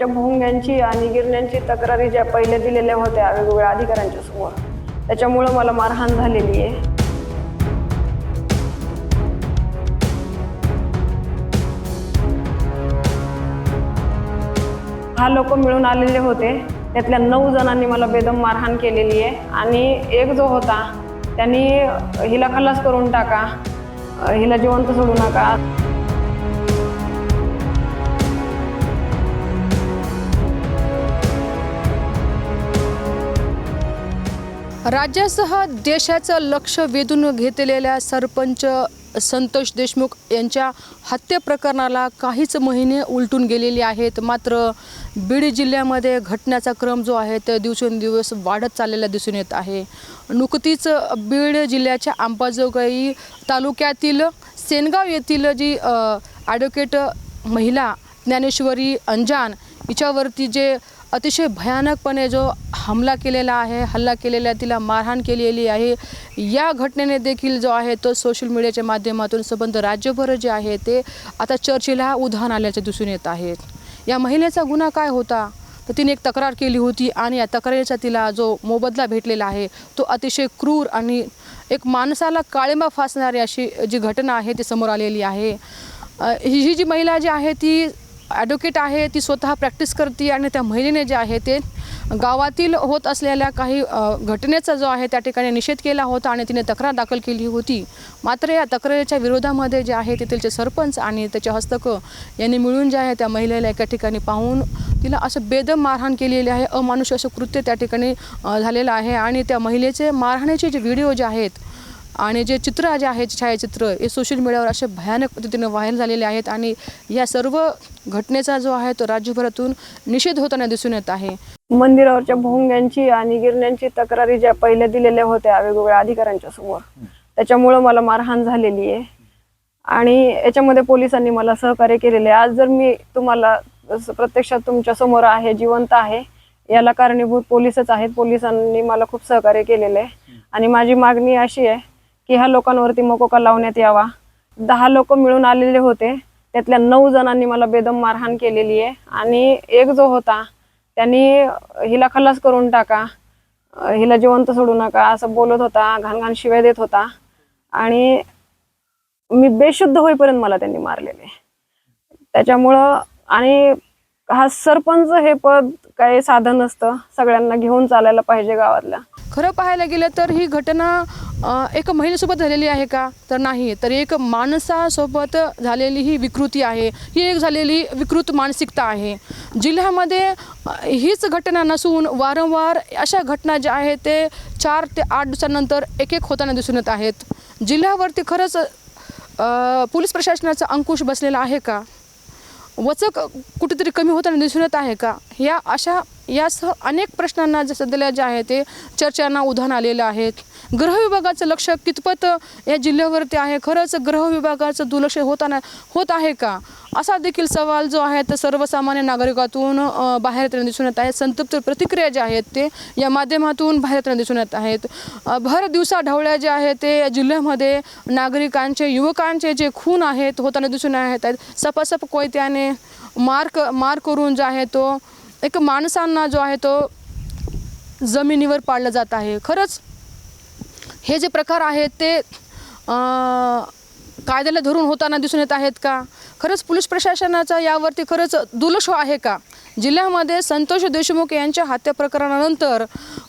च्या भोंग्यांची आणि गिरण्यांची तक्रारी ज्या पहिल्या दिलेल्या होत्या वेगवेगळ्या अधिकाऱ्यांच्या समोर त्याच्यामुळं मला मारहाण झालेली आहे. हा लोक मिळून आलेले होते. त्यातल्या नऊ जणांनी मला बेदम मारहाण केलेली आहे. आणि एक जो होता त्यांनी हिला खल्लास करून टाका हिला जिवंत सोडू नका. राज्यासह देशाचं लक्ष वेधून घेतलेल्या सरपंच संतोष देशमुख यांच्या हत्येप्रकरणाला काहीच महिने उलटून गेलेले आहेत. मात्र बीड जिल्ह्यामध्ये घटण्याचा क्रम जो आहे तो दिवसेंदिवस वाढत चाललेला दिसून येत आहे. नुकतीच बीड जिल्ह्याच्या अंबाजोगाई तालुक्यातील सेनगाव येथील जी ॲडव्होकेट महिला ज्ञानेश्वरी अंजान हिच्यावरती जे अतिशय भयानकपणे जो हमला केलेला आहे हल्ला केलेला आहे तिला मारहाण केलेली आहे. या घटनेने देखील जो आहे तो सोशल मीडियाच्या माध्यमातून संबंध राज्यभर जे आहे ते आता चर्चेला उधाण आल्याचे दिसून येत आहेत या महिलेचा गुन्हा काय होता? तर तिने एक तक्रार केली होती आणि या तक्रारीचा तिला जो मोबदला भेटलेला आहे तो अतिशय क्रूर आणि एक माणसाला काळिंबा फासणारी अशी जी घटना आहे ती समोर आलेली आहे. ही ही जी महिला जी आहे ती ॲडव्होकेट आहे ती स्वतः प्रॅक्टिस करते आणि त्या महिलेने जे आहे ते गावातील होत असलेल्या काही घटनेचा जो आहे त्या ठिकाणी निषेध केला होता आणि तिने तक्रार दाखल केली होती. मात्र या तक्रारीच्या विरोधामध्ये जे आहे तेथीलचे सरपंच आणि त्याचे हस्तकं यांनी मिळून जे आहे त्या महिलेला एका ठिकाणी पाहून तिला असं बेदम मारहाण केलेली आहे अमानुष असं कृत्य त्या ठिकाणी झालेलं आहे आणि त्या महिलेचे मारहाणीचे जे व्हिडिओ जे आहेत आणि जे चित्र जे आहेत छायाचित्र हे सोशल मीडियावर असे भयानक पद्धतीने व्हायरल झालेले आहेत आणि या सर्व घटनेचा जो आहे तो राज्यभरातून निषेध होताना दिसून येत आहे. मंदिरावरच्या भोंग्यांची आणि गिरण्यांची तक्रारी ज्या पहिल्या दिलेल्या होत्या वेगवेगळ्या अधिकाऱ्यांच्या समोर त्याच्यामुळं मला मारहाण झालेली आहे. आणि याच्यामध्ये पोलिसांनी मला सहकार्य केलेले आहे. आज जर मी तुम्हाला प्रत्यक्षात तुमच्यासमोर आहे जिवंत आहे याला कारणीभूत पोलिसच आहेत. पोलिसांनी मला खूप सहकार्य केलेले आहे. आणि माझी मागणी अशी आहे की ह्या लोकांवरती मकोका लावण्यात यावा. दहा लोक मिळून आलेले होते. त्यातल्या नऊ जणांनी मला बेदम मारहाण केलेली आहे. आणि एक जो होता त्यांनी हिला खल्लास करून टाका हिला जिवंत सोडू नका असं बोलत होता घाण घाण शिव्या देत होता. आणि मी बेशुद्ध होईपर्यंत मला त्यांनी मारलेले. त्याच्यामुळं आणि हा सरपंच हे पद काही साधन नसतं. सगळ्यांना घेऊन चालायला पाहिजे गावातल्या. खरं पाहायला गेलं तर ही घटना एका एक महिलेसोबत झालेली आहे का? तर नाही. तर एक माणसासोबत झालेली ही विकृती आहे. ही एक झालेली विकृत मानसिकता आहे. जिल्ह्यामध्ये हीच घटना नसून वारंवार अशा घटना ज्या आहेत ते चार ते आठ दिवसानंतर एक एक होताना दिसून येत आहेत. जिल्ह्यावरती खरंच पोलीस प्रशासनाचा अंकुश बसलेला आहे का? वचक कुठेतरी कमी होताना दिसून येत आहे का? या अशा यासह अनेक प्रश्नांना जे सध्याला जे आहे ते चर्चांना उधाण आलेलं आहेत गृह विभागाचं लक्ष कितपत या जिल्ह्यावरती आहे? खरंच गृह विभागाचं दुर्लक्ष होताना होत आहे का? असा देखील सवाल जो आहे तो सर्वसामान्य नागरिकातून बाहेर येताना दिसून येत आहे. संतप्त प्रतिक्रिया ज्या आहेत ते या माध्यमातून बाहेर येताना दिसून येत आहेत. भर दिवसा ढवळ्या ज्या आहेत ते या जिल्ह्यामध्ये नागरिकांचे युवकांचे जे खून आहेत होताना दिसून येत आहेत. सपासप कोयत्याने मार्क मार करून जो आहे तो एक माणसांना जो आहे तो जमिनीवर पाळलं जात आहे. खरंच हे जे प्रकार आहेत ते कायद्याला धरून होताना दिसून येत आहेत का? खरंच पोलीस प्रशासनाचा यावरती खरंच दुर्लक्ष आहे का? जिल्ह्यामध्ये संतोष देशमुख यांच्या हत्या प्रकरणानंतर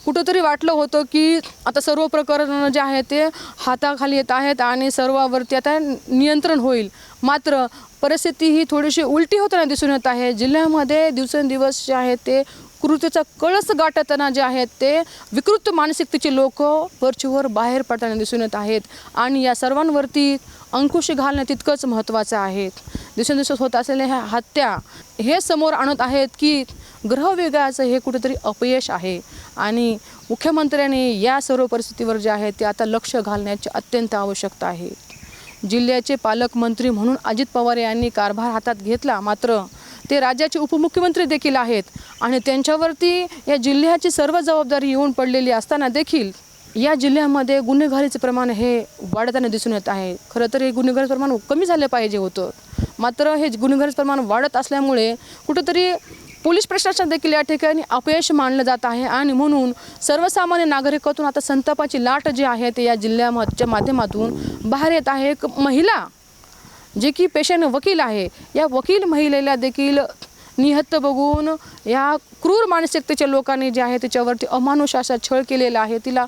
कुठंतरी वाटलं होतं की आता सर्व प्रकरण जे आहे ते हाताखाली येत आहेत आणि सर्वावरती आता नियंत्रण होईल. मात्र परिस्थिती ही थोडीशी उलटी होताना दिसून येत आहे. जिल्ह्यामध्ये दिवसेंदिवस जे आहे ते कृतीचा कळस गाठताना जे आहेत ते विकृत मानसिकतेचे लोक वरचीवर बाहेर पडताना दिसून येत आहेत. आणि या सर्वांवरती अंकुश घालणं तितकंच महत्त्वाचं आहे. दिवसेंदिवस होत असलेल्या ह्या हत्या हे समोर आणत आहेत की ग्रहविगाचं हे कुठेतरी अपयश आहे. आणि मुख्यमंत्र्यांनी या सर्व परिस्थितीवर जे आहे ते आता लक्ष घालण्याची अत्यंत आवश्यकता आहे. जिल्ह्याचे पालकमंत्री म्हणून अजित पवार यांनी कारभार हातात घेतला मात्र ते राज्याचे उपमुख्यमंत्री देखील आहेत. आणि त्यांच्यावरती या जिल्ह्याची सर्व जबाबदारी येऊन पडलेली असताना देखील या जिल्ह्यामध्ये गुन्हेगारीचे प्रमाण हे वाढताना दिसून येत आहे. खरं तर हे गुन्हेगारीचं प्रमाण कमी झालं पाहिजे होतं. मात्र हे गुन्हेगारीचं प्रमाण वाढत असल्यामुळे कुठंतरी पोलीस प्रशासन देखील या ठिकाणी अपयश मानलं जात आहे. आणि म्हणून सर्वसामान्य नागरिकातून आता संतापाची लाट जी आहे ते या जिल्ह्याच्या माध्यमातून बाहेर येत आहे. एक महिला जे की पेशंट वकील आहे या वकील महिलेला देखील निहत्त बघून या क्रूर मानसिकतेच्या लोकांनी जे आहे त्याच्यावरती अमानुष असा छळ केलेला आहे तिला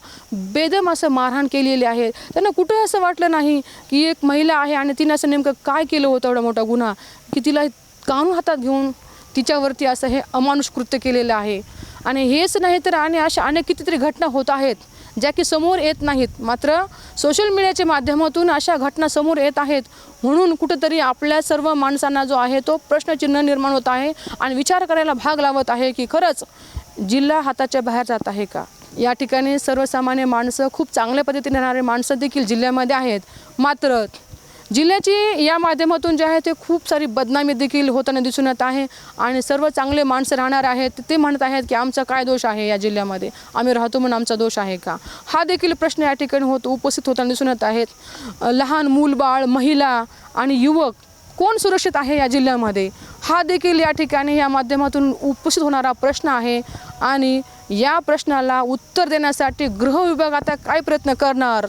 बेदम असं मारहाण केलेली आहे. त्यांना कुठं असं वाटलं नाही की एक महिला आहे आणि तिनं असं नेमकं काय केलं होतं एवढा मोठा गुन्हा की तिला कानून हातात घेऊन तिच्यावरती असं हे अमानुष कृत्य केलेलं आहे. आणि हेच नाही तर आणि अशा अनेक कितीतरी घटना होत आहेत ज्या की समोर येत नाहीत. मात्र सोशल मीडियाच्या माध्यमातून अशा घटना समोर येत आहेत. म्हणून कुठंतरी आपल्या सर्व माणसांना जो आहे तो प्रश्नचिन्ह निर्माण होत आहे आणि विचार करायला भाग लावत आहे की खरंच जिल्हा हाताच्या बाहेर जात आहे का? या ठिकाणी सर्वसामान्य माणसं खूप चांगल्या पद्धतीने राहणारे माणसं देखील जिल्ह्यामध्ये आहेत. मात्र जिल्ह्याची या माध्यमातून जे आहे ते खूप सारी बदनामी देखील होताना दिसून येत आहे आणि सर्व चांगले माणसं राहणार आहेत. ते म्हणत आहेत की आमचा काय दोष आहे या जिल्ह्यामध्ये? आम्ही राहतो म्हणून आमचा दोष आहे का? हा देखील प्रश्न या ठिकाणी होत उपस्थित होताना दिसून येत आहेत. लहान लहान मूलबाळ महिला आणि युवक कोण सुरक्षित आहे या जिल्ह्यामध्ये? हा देखील या ठिकाणी या माध्यमातून उपस्थित होणारा प्रश्न आहे आणि या प्रश्नाला उत्तर देण्यासाठी गृह विभाग आता काय प्रयत्न करणार?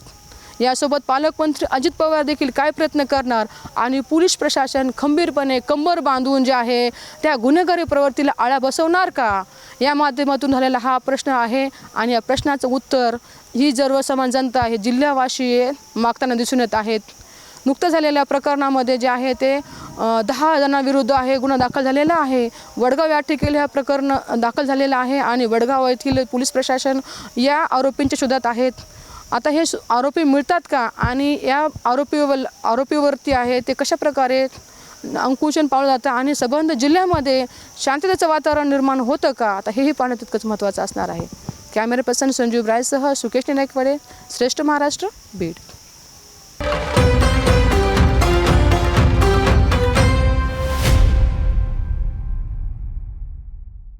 यासोबत पालकमंत्री अजित पवार देखील काय प्रयत्न करणार आणि पोलीस प्रशासन खंबीरपणे कंबर बांधून जे आहे त्या गुन्हेगारी प्रवृत्तीला आळा बसवणार का? या माध्यमातून झालेला हा प्रश्न आहे आणि या प्रश्नाचं उत्तर ही सर्वसमान जनता आहे जिल्हावासी मागताना दिसून येत आहेत. नुकतं झालेल्या प्रकरणामध्ये जे आहे ते दहा जणांविरुद्ध आहे गुन्हा दाखल झालेला आहे. वडगाव या ठिकाणी हा प्रकरण दाखल झालेलं आहे आणि वडगाव येथील पोलीस प्रशासन या आरोपींच्या शोधात आहेत. आता हे आरोपी मिळतात का? आणि या आरोपीवर आरोपीवरती आहे ते कशा प्रकारे अंकुशन पावलं जातं? आणि सबंध जिल्ह्यामध्ये शांततेचं वातावरण निर्माण होतं का? आता हेही पाहणं तितकंच महत्त्वाचं असणार आहे. कॅमेरा पर्सन संजीव रायसह सुकेश नाईकवाडे श्रेष्ठ महाराष्ट्र बीड.